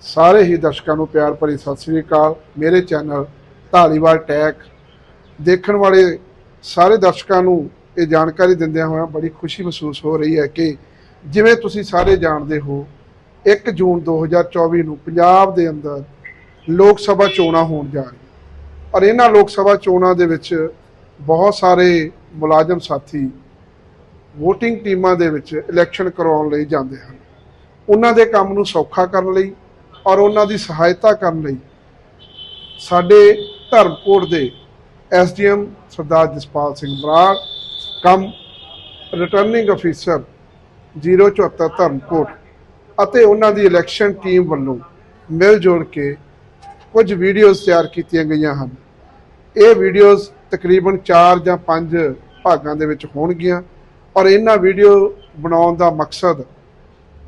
ਸਾਰੇ ਹੀ ਦਰਸ਼ਕਾਂ ਨੂੰ ਪਿਆਰ ਭਰੀ ਸਤਿ ਸ੍ਰੀ ਅਕਾਲ। ਮੇਰੇ ਚੈਨਲ ਢਾਲੀਵਾਲ ਟੈਕ ਦੇਖਣ ਵਾਲੇ ਸਾਰੇ ਦਰਸ਼ਕਾਂ ਨੂੰ ਇਹ ਜਾਣਕਾਰੀ ਦਿੰਦਿਆਂ ਹੋਇਆਂ ਬੜੀ ਖੁਸ਼ੀ ਮਹਿਸੂਸ ਹੋ ਰਹੀ ਹੈ ਕਿ ਜਿਵੇਂ ਤੁਸੀਂ ਸਾਰੇ ਜਾਣਦੇ ਹੋ 1 ਜੂਨ 2024 ਨੂੰ ਪੰਜਾਬ ਦੇ ਅੰਦਰ ਲੋਕ ਸਭਾ ਚੋਣਾਂ ਹੋਣ ਜਾ ਰਹੀਆਂ। ਔਰ ਇਹਨਾਂ ਲੋਕ ਸਭਾ ਚੋਣਾਂ ਦੇ ਵਿੱਚ ਬਹੁਤ ਸਾਰੇ ਮੁਲਾਜ਼ਮ ਸਾਥੀ VOTING ਟੀਮਾਂ ਦੇ ਵਿੱਚ ਇਲੈਕਸ਼ਨ ਕਰਵਾਉਣ ਲਈ ਜਾਂਦੇ ਹਨ। ਉਹਨਾਂ ਦੇ ਕੰਮ ਨੂੰ ਸੌਖਾ ਕਰਨ ਲਈ ਔਰ ਉਹਨਾਂ ਦੀ ਸਹਾਇਤਾ ਕਰਨ ਲਈ ਸਾਡੇ ਧਰਮਕੋਟ ਦੇ SDM Sardar Jaspal Singh Brar, cum returning officer 074 Dharamkot ਅਤੇ ਉਹਨਾਂ ਦੀ ਇਲੈਕਸ਼ਨ ਟੀਮ ਵੱਲੋਂ ਮਿਲ ਜੁਲ ਕੇ ਕੁਝ ਵੀਡੀਓਜ਼ ਤਿਆਰ ਕੀਤੀਆਂ ਗਈਆਂ ਹਨ। ਇਹ ਵੀਡੀਓਜ਼ ਤਕਰੀਬਨ 4 ਜਾਂ 5 ਭਾਗਾਂ ਦੇ ਵਿੱਚ ਹੋਣਗੀਆਂ ਔਰ ਇਹਨਾਂ ਵੀਡੀਓ ਬਣਾਉਣ ਦਾ ਮਕਸਦ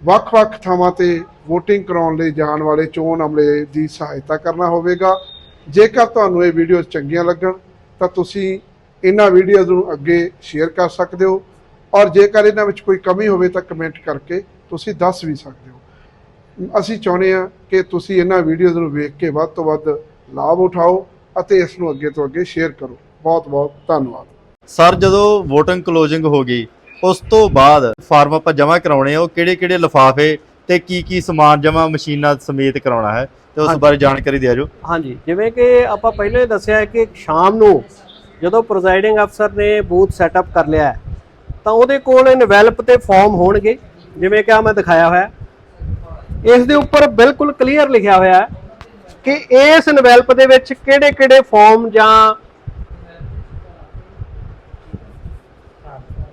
ਵੱਖ-ਵੱਖ ਥਾਵਾਂ ਤੇ VOTING ਕਰਾਉਣ ਲਈ ਜਾਣ ਵਾਲੇ ਚੋਣ ਅਮਲੇ ਦੀ ਸਹਾਇਤਾ ਕਰਨਾ ਹੋਵੇਗਾ। ਜੇਕਰ ਤੁਹਾਨੂੰ ਇਹ ਵੀਡੀਓਜ਼ ਚੰਗੀਆਂ ਲੱਗਣ, ਤਾਂ ਤੁਸੀਂ ਇਹਨਾਂ ਵੀਡੀਓਜ਼ ਨੂੰ ਅੱਗੇ ਸ਼ੇਅਰ ਕਰ ਸਕਦੇ ਹੋ। ਔਰ ਜੇਕਰ ਇਹਨਾਂ ਵਿੱਚ ਕੋਈ ਕਮੀ ਹੋਵੇ, ਤਾਂ ਕਮੈਂਟ ਕਰਕੇ ਤੁਸੀਂ ਦੱਸ ਵੀ ਸਕਦੇ ਹੋ। ਅਸੀਂ ਚਾਹੁੰਦੇ ਹਾਂ ਕਿ ਤੁਸੀਂ ਇਹਨਾਂ ਵੀਡੀਓਜ਼ ਨੂੰ ਵੇਖ ਕੇ ਵੱਧ ਤੋਂ ਵੱਧ ਲਾਭ ਉਠਾਓ ਅਤੇ ਇਸ ਨੂੰ ਅੱਗੇ ਤੋਂ ਅੱਗੇ ਸ਼ੇਅਰ ਕਰੋ। ਬਹੁਤ ਬਹੁਤ ਧੰਨਵਾਦ। ਸਰ, ਜਦੋਂ VOTING ਕਲੋਜ਼ਿੰਗ ਹੋ ਗਈ ਉਸ ਤੋਂ ਬਾਅਦ ਫਾਰਮ ਆਪਾਂ ਜਮ੍ਹਾਂ ਕਰਾਉਣੇ ਆ ਉਹ ਕਿਹੜੇ ਕਿਹੜੇ ਲਿਫਾਫੇ ਤੇ ਕੀ ਕੀ ਸਮਾਨ ਜਮ੍ਹਾਂ ਮਸ਼ੀਨਾਂ ਸਮੇਤ ਕਰਾਉਣਾ ਹੈ ਤੇ ਉਸ। ਬਾਰੇ ਜਾਣਕਾਰੀ ਦਿਆ ਜੋ ਹਾਂਜੀ ਜਿਵੇਂ ਕਿ ਆਪਾਂ ਪਹਿਲਾਂ ਹੀ ਦੱਸਿਆ ਹੈ ਕਿ ਸ਼ਾਮ ਨੂੰ ਜਦੋਂ ਪ੍ਰੈਜ਼ਾਈਡਿੰਗ ਅਫਸਰ ਨੇ ਬੂਥ ਸੈਟਅਪ ਕਰ ਲਿਆ ਤਾਂ ਉਹਦੇ ਕੋਲ ਇਨਵੈਲਪ ਤੇ ਫਾਰਮ ਹੋਣਗੇ ਜਿਵੇਂ ਕਿ ਆ ਮੈਂ ਦਿਖਾਇਆ ਹੋਇਆ। ਇਸ ਦੇ ਉੱਪਰ ਬਿਲਕੁਲ ਕਲੀਅਰ ਲਿਖਿਆ ਹੋਇਆ ਹੈ ਕਿ ਇਸ ਇਨਵੈਲਪ ਦੇ ਵਿੱਚ ਕਿਹੜੇ-ਕਿਹੜੇ ਫਾਰਮ ਜਾਂ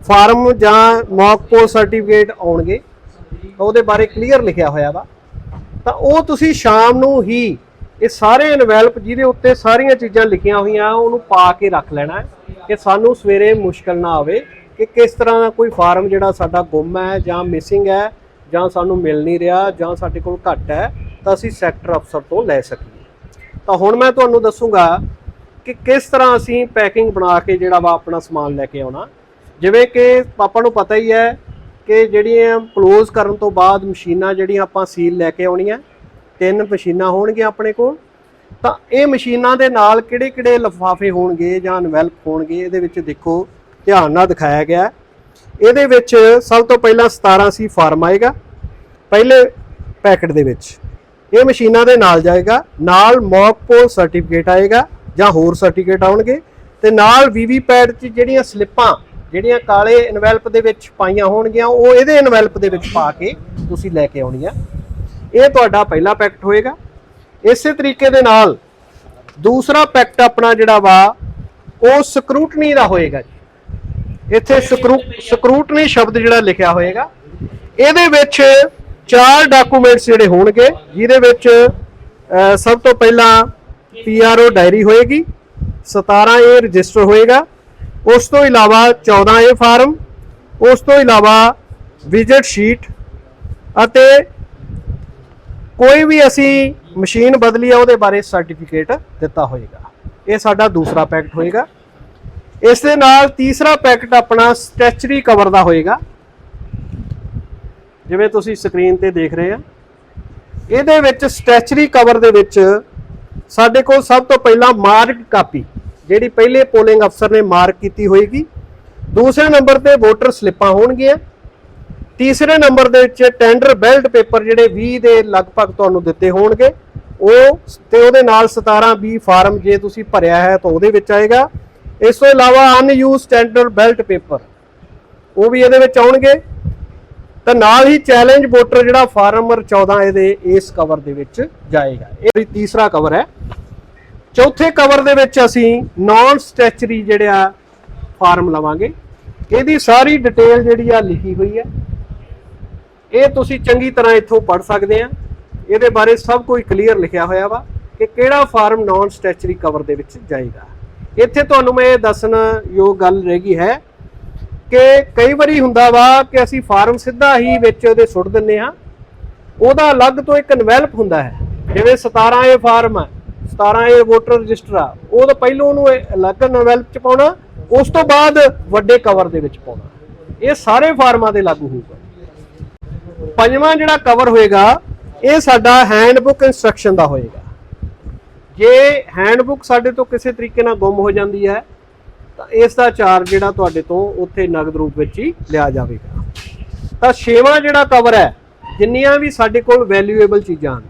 ਫਾਰਮ ਜਾਂ ਮੌਕ ਪੋਲ ਸਰਟੀਫਿਕੇਟ ਆਉਣਗੇ ਉਹਦੇ ਬਾਰੇ ਕਲੀਅਰ ਲਿਖਿਆ ਹੋਇਆ ਵਾ। ਤਾਂ ਉਹ ਤੁਸੀਂ ਸ਼ਾਮ ਨੂੰ ਹੀ ਇਹ ਸਾਰੇ ਇਨਵੈਲਪ ਜਿਹਦੇ ਉੱਤੇ ਸਾਰੀਆਂ ਚੀਜ਼ਾਂ ਲਿਖੀਆਂ ਹੋਈਆਂ, ਉਹਨੂੰ ਪਾ ਕੇ ਰੱਖ ਲੈਣਾ ਕਿ ਸਾਨੂੰ ਸਵੇਰੇ ਮੁਸ਼ਕਲ ਨਾ ਆਵੇ ਕਿ ਕਿਸ ਤਰ੍ਹਾਂ ਦਾ ਕੋਈ ਫਾਰਮ ਜਿਹੜਾ ਸਾਡਾ ਗੁੰਮ ਹੈ ਜਾਂ ਮਿਸਿੰਗ ਹੈ ਜਾਂ ਸਾਨੂੰ ਮਿਲ ਨਹੀਂ ਰਿਹਾ ਜਾਂ ਸਾਡੇ ਕੋਲ ਘੱਟ ਹੈ, ਤਾਂ ਅਸੀਂ ਸੈਕਟਰ ਅਫਸਰ ਤੋਂ ਲੈ ਸਕੀਏ। ਤਾਂ ਹੁਣ ਮੈਂ ਤੁਹਾਨੂੰ ਦੱਸੂਗਾ ਕਿ ਕਿਸ ਤਰ੍ਹਾਂ ਅਸੀਂ ਪੈਕਿੰਗ ਬਣਾ ਕੇ ਜਿਹੜਾ ਵਾ ਆਪਣਾ ਸਮਾਨ ਲੈ ਕੇ ਆਉਣਾ। ਜਿਵੇਂ ਕਿ ਆਪਾਂ ਨੂੰ ਪਤਾ ਹੀ ਹੈ ਕਿ ਜਿਹੜੀਆਂ ਕਲੋਜ਼ ਕਰਨ ਤੋਂ ਬਾਅਦ ਮਸ਼ੀਨਾਂ ਜਿਹੜੀਆਂ ਆਪਾਂ ਸੀਲ ਲੈ ਕੇ ਆਉਣੀਆਂ, ਤਿੰਨ ਮਸ਼ੀਨਾਂ ਹੋਣਗੀਆਂ ਆਪਣੇ ਕੋਲ, ਤਾਂ ਇਹ ਮਸ਼ੀਨਾਂ ਦੇ ਨਾਲ ਕਿਹੜੇ ਕਿਹੜੇ ਲਿਫਾਫੇ ਹੋਣਗੇ ਜਾਂ ਇਨਵੈਲਪ ਹੋਣਗੇ, ਇਹਦੇ ਵਿੱਚ ਦੇਖੋ, ਧਿਆਨ ਨਾਲ ਦਿਖਾਇਆ ਗਿਆ ਇਹਦੇ ਵਿੱਚ ਸਭ ਤੋਂ ਪਹਿਲਾਂ 17 ਸੀ ਫਾਰਮ ਆਏਗਾ, ਪਹਿਲੇ ਪੈਕਟ ਦੇ ਵਿੱਚ। ਇਹ ਮਸ਼ੀਨਾਂ ਦੇ ਨਾਲ ਜਾਏਗਾ, ਨਾਲ ਮੌਕ ਪੋਲ ਸਰਟੀਫਿਕੇਟ ਆਏਗਾ ਜਾਂ ਹੋਰ ਸਰਟੀਫਿਕੇਟ ਆਉਣਗੇ ਤੇ ਨਾਲ ਵੀਵੀ ਪੈਡ 'ਚ ਜਿਹੜੀਆਂ ਸਲਿੱਪਾਂ ਜਿਹੜੀਆਂ ਕਾਲੇ ਇਨਵੈਲਪ ਦੇ ਵਿੱਚ ਪਾਈਆਂ ਹੋਣਗੀਆਂ, ਉਹ ਇਹਦੇ ਇਨਵੈਲਪ ਦੇ ਵਿੱਚ ਪਾ ਕੇ ਤੁਸੀਂ ਲੈ ਕੇ ਆਉਣੀਆਂ। ਇਹ ਤੁਹਾਡਾ ਪਹਿਲਾ ਪੈਕਟ ਹੋਏਗਾ। ਇਸੇ ਤਰੀਕੇ ਦੇ ਨਾਲ ਦੂਸਰਾ ਪੈਕਟ ਆਪਣਾ ਜਿਹੜਾ ਵਾ, ਉਹ ਸਕਰੂਟਨੀ ਦਾ ਹੋਏਗਾ ਜੀ। ਇੱਥੇ ਸਕਰੂ ਸਕਰੂਟਨੀ ਸ਼ਬਦ ਜਿਹੜਾ ਲਿਖਿਆ ਹੋਏਗਾ। ਇਹਦੇ ਵਿੱਚ ਚਾਰ ਡਾਕੂਮੈਂਟਸ ਜਿਹੜੇ ਹੋਣਗੇ, ਜਿਹਦੇ ਵਿੱਚ ਸਭ ਤੋਂ ਪਹਿਲਾਂ ਪੀਆਰਓ ਡਾਇਰੀ ਹੋਏਗੀ 17 ਇਹ ਰਜਿਸਟਰ ਹੋਏਗਾ ਉਸ ਤੋਂ ਇਲਾਵਾ 14 ਏ ਫਾਰਮ, ਉਸ ਤੋਂ ਇਲਾਵਾ ਵਿਜ਼ਿਟ ਸ਼ੀਟ ਅਤੇ ਕੋਈ ਵੀ ਅਸੀਂ ਮਸ਼ੀਨ ਬਦਲੀ ਆ, ਉਹਦੇ ਬਾਰੇ ਸਰਟੀਫਿਕੇਟ ਦਿੱਤਾ ਹੋਏਗਾ। ਇਹ ਸਾਡਾ ਦੂਸਰਾ ਪੈਕਟ ਹੋਏਗਾ। ਇਸ ਦੇ ਨਾਲ ਤੀਸਰਾ ਪੈਕਟ ਆਪਣਾ ਸਟੈਚਰੀ ਕਵਰ ਦਾ ਹੋਏਗਾ। ਜਿਵੇਂ ਤੁਸੀਂ ਸਕਰੀਨ ਤੇ ਦੇਖ ਰਹੇ ਆ। ਇਹਦੇ ਵਿੱਚ ਸਟੈਚਰੀ ਕਵਰ ਦੇ ਵਿੱਚ ਸਾਡੇ ਕੋਲ ਸਭ ਤੋਂ ਪਹਿਲਾਂ ਮਾਰਕ ਕਾਪੀ ਜਿਹੜੀ ਪਹਿਲੇ ਪੋਲਿੰਗ ਅਫਸਰ ਨੇ ਮਾਰਕ ਕੀਤੀ ਹੋਏਗੀ। ਦੂਸਰੇ ਨੰਬਰ ਤੇ ਵੋਟਰ ਸਲਿੱਪਾਂ ਹੋਣਗੀਆਂ। ਤੀਸਰੇ ਨੰਬਰ ਦੇ ਵਿੱਚ ਟੈਂਡਰ ਬੈਲਟ ਪੇਪਰ ਜਿਹੜੇ 20 ਦੇ ਲਗਭਗ ਤੁਹਾਨੂੰ ਦਿੱਤੇ ਹੋਣਗੇ। ਉਹ ਤੇ ਉਹਦੇ ਨਾਲ 17 20 ਫਾਰਮ ਜੇ ਤੁਸੀਂ ਭਰਿਆ ਹੈ ਤਾਂ ਉਹਦੇ ਵਿੱਚ ਆਏਗਾ। ਇਸ ਤੋਂ ਇਲਾਵਾ ਅਨਯੂਜ਼ ਟੈਂਡਰ ਬੈਲਟ ਪੇਪਰ ਉਹ ਵੀ ਇਹਦੇ ਵਿੱਚ ਆਉਣਗੇ। ਤਾਂ ਨਾਲ ਹੀ ਚੈਲੰਜ ਵੋਟਰ ਜਿਹੜਾ ਫਾਰਮ ਨੰਬਰ 14 ਇਹਦੇ ਇਸ ਕਵਰ ਦੇ ਵਿੱਚ ਜਾਏਗਾ। ਇਹ ਤੀਸਰਾ ਕਵਰ ਹੈ। ਚੌਥੇ ਕਵਰ ਦੇ ਵਿੱਚ ਅਸੀਂ ਨਾਨ ਸਟੈਚਰੀ ਜਿਹੜਾ ਫਾਰਮ ਲਵਾਂਗੇ। ਇਹਦੀ ਸਾਰੀ ਡਿਟੇਲ ਜਿਹੜੀ ਆ ਲਿਖੀ ਹੋਈ ਹੈ। ਇਹ ਤੁਸੀਂ ਚੰਗੀ ਤਰ੍ਹਾਂ ਇੱਥੋਂ ਪੜ੍ਹ ਸਕਦੇ ਆ। ਇਹਦੇ ਬਾਰੇ ਸਭ ਕੁਝ ਕਲੀਅਰ ਲਿਖਿਆ ਹੋਇਆ ਵਾ ਕਿ ਕਿਹੜਾ ਫਾਰਮ ਨਾਨ ਸਟੈਚਰੀ ਕਵਰ ਦੇ ਵਿੱਚ ਜਾਏਗਾ। ਇੱਥੇ ਤੁਹਾਨੂੰ ਮੈਂ ਇਹ ਦੱਸਣ ਯੋਗ ਗੱਲ ਰਹਿ ਗਈ ਹੈ ਕਿ ਕਈ ਵਾਰੀ ਹੁੰਦਾ ਵਾ ਕਿ ਅਸੀਂ ਫਾਰਮ ਸਿੱਧਾ ਹੀ ਵਿੱਚ ਉਹਦੇ ਸੁੱਟ ਦਿੰਨੇ ਆ ਉਹਦਾ ਅਲੱਗ ਤੋਂ ਇੱਕ ਇਨਵੈਲਪ ਹੁੰਦਾ ਹੈ। ਜਿਵੇਂ 17 ਇਹ ਫਾਰਮ ਹੈ 17 ਇਹ ਵੋਟਰ ਰਜਿਸਟਰ ਆ। ਉਹ ਤਾਂ ਪਹਿਲਾਂ ਉਹਨੂੰ ਅਲੱਗ ਇਨਵੈਲਪ ਚ ਪਾਉਣਾ, ਉਸ ਤੋਂ ਬਾਅਦ ਵੱਡੇ ਕਵਰ ਦੇ ਵਿੱਚ ਪਾਉਣਾ। ਇਹ ਸਾਰੇ ਫਾਰਮਾਂ 'ਤੇ ਲਾਗੂ ਹੋਊਗਾ। ਪੰਜਵਾਂ ਜਿਹੜਾ ਕਵਰ ਹੋਏਗਾ, ਇਹ ਸਾਡਾ ਹੈਂਡਬੁੱਕ ਇਨਸਟਰਕਸ਼ਨ ਦਾ ਹੋਏਗਾ। ਜੇ ਹੈਂਡਬੁੱਕ ਸਾਡੇ ਤੋਂ ਕਿਸੇ ਤਰੀਕੇ ਨਾਲ ਗੁੰਮ ਹੋ ਜਾਂਦੀ ਹੈ, ਤਾਂ ਇਸ ਦਾ ਚਾਰਜ ਜਿਹੜਾ ਤੁਹਾਡੇ ਤੋਂ ਉੱਥੇ ਨਗਦ ਰੂਪ ਵਿੱਚ ਹੀ ਲਿਆ ਜਾਵੇਗਾ। ਤਾਂ ਛੇਵਾਂ ਜਿਹੜਾ ਕਵਰ ਹੈ, ਜਿੰਨੀਆਂ ਵੀ ਸਾਡੇ ਕੋਲ ਵੈਲਿਊਏਬਲ ਚੀਜ਼ਾਂ ਹਨ,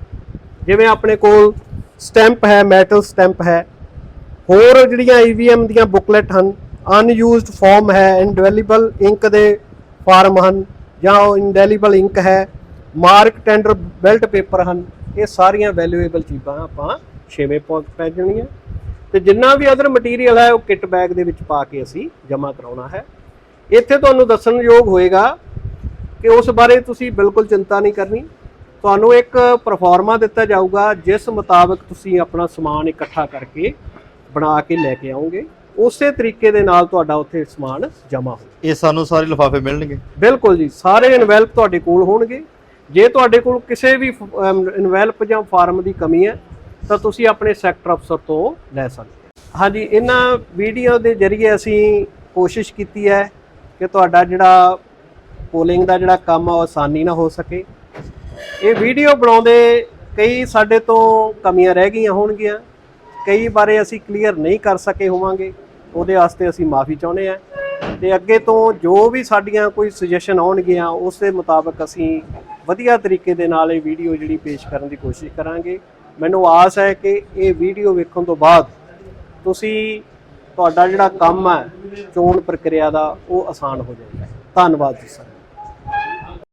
ਜਿਵੇਂ ਆਪਣੇ ਕੋਲ ਸਟੈਂਪ ਹੈ, ਮੈਟਲ ਸਟੈਂਪ ਹੈ। ਹੋਰ ਜਿਹੜੀਆਂ EVM ਦੀਆਂ ਬੁਕਲੈਟ ਹਨ ਅਨਯੂਜ਼ਡ ਫਾਰਮ ਹੈ ਇਨਡੈਲੀਬਲ ਇੰਕ ਦੇ ਫਾਰਮ ਹਨ, ਜਾਂ ਉਹ ਇਨਡੈਲੀਬਲ ਇੰਕ ਹੈ ਮਾਰਕ ਟੈਂਡਰ ਬੈਲਟ ਪੇਪਰ ਹਨ, ਇਹ ਸਾਰੀਆਂ ਵੈਲਿਊਏਬਲ ਚੀਜ਼ਾਂ ਆਪਾਂ ਛੇਵੇਂ ਪਹੁੰਚ ਪੈ ਜਾਣੀਆਂ। ਤੇ ਜਿੰਨਾ ਵੀ ਅਦਰ ਮਟੀਰੀਅਲ ਹੈ, ਉਹ ਕਿੱਟ ਬੈਗ ਦੇ ਵਿੱਚ ਪਾ ਕੇ ਅਸੀਂ ਜਮ੍ਹਾਂ ਕਰਾਉਣਾ ਹੈ। ਇੱਥੇ ਤੁਹਾਨੂੰ ਦੱਸਣਯੋਗ ਹੋਏਗਾ ਕਿ ਉਸ ਬਾਰੇ ਤੁਸੀਂ ਬਿਲਕੁਲ ਚਿੰਤਾ ਨਹੀਂ ਕਰਨੀ। ਤੁਹਾਨੂੰ ਇੱਕ ਪਰਫਾਰਮਾ ਦਿੱਤਾ ਜਾਊਗਾ ਜਿਸ ਮੁਤਾਬਕ ਤੁਸੀਂ ਆਪਣਾ ਸਮਾਨ ਇਕੱਠਾ ਕਰਕੇ ਬਣਾ ਕੇ ਲੈ ਕੇ ਆਓਗੇ। ਉਸੇ ਤਰੀਕੇ ਦੇ ਨਾਲ ਤੁਹਾਡਾ ਉੱਥੇ ਸਮਾਨ ਜਮ੍ਹਾਂ ਹੋ ਇਹ ਸਾਨੂੰ ਸਾਰੇ ਲਿਫਾਫੇ ਮਿਲਣਗੇ? ਬਿਲਕੁਲ ਜੀ ਸਾਰੇ ਇਨਵੈਲਪ ਤੁਹਾਡੇ ਕੋਲ ਹੋਣਗੇ। ਜੇ ਤੁਹਾਡੇ ਕੋਲ ਕਿਸੇ ਵੀ ਇਨਵੈਲਪ ਜਾਂ ਫਾਰਮ ਦੀ ਕਮੀ ਹੈ ਤਾਂ ਤੁਸੀਂ ਆਪਣੇ ਸੈਕਟਰ ਅਫਸਰ ਤੋਂ ਲੈ ਸਕਦੇ ਹੋ। ਹਾਂਜੀ ਇਹਨਾਂ ਵੀਡੀਓ ਦੇ ਜ਼ਰੀਏ ਅਸੀਂ ਕੋਸ਼ਿਸ਼ ਕੀਤੀ ਹੈ ਕਿ ਤੁਹਾਡਾ ਜਿਹੜਾ ਪੋਲਿੰਗ ਦਾ ਜਿਹੜਾ ਕੰਮ ਆ ਉਹ ਆਸਾਨੀ ਨਾਲ ਹੋ ਸਕੇ। ਇਹ ਵੀਡੀਓ ਬਣਾਉਂਦੇ ਕਈ ਸਾਡੇ ਤੋਂ ਕਮੀਆਂ ਰਹਿ ਗਈਆਂ ਹੋਣਗੀਆਂ। ਕਈ ਬਾਰੇ ਅਸੀਂ ਕਲੀਅਰ ਨਹੀਂ ਕਰ ਸਕੇ ਹੋਵਾਂਗੇ। ਉਹਦੇ ਵਾਸਤੇ ਅਸੀਂ ਮਾਫੀ ਚਾਹੁੰਦੇ ਹਾਂ। ਤੇ ਅੱਗੇ ਤੋਂ ਜੋ ਵੀ ਸਾਡੀਆਂ ਕੋਈ ਸੁਜੈਸ਼ਨ ਆਉਣਗੀਆਂ, ਉਸ ਦੇ ਮੁਤਾਬਕ ਅਸੀਂ ਵਧੀਆ ਤਰੀਕੇ ਦੇ ਨਾਲ ਇਹ ਵੀਡੀਓ ਜਿਹੜੀ ਪੇਸ਼ ਕਰਨ ਦੀ ਕੋਸ਼ਿਸ਼ ਕਰਾਂਗੇ। ਮੈਨੂੰ ਆਸ ਹੈ ਕਿ ਇਹ ਵੀਡੀਓ ਵੇਖਣ ਤੋਂ ਬਾਅਦ ਤੁਸੀਂ ਤੁਹਾਡਾ ਜਿਹੜਾ ਕੰਮ ਹੈ, ਚੋਣ ਪ੍ਰਕਿਰਿਆ ਦਾ, ਉਹ ਆਸਾਨ ਹੋ ਜਾਏਗਾ। ਧੰਨਵਾਦ ਜੀ ਸਰ।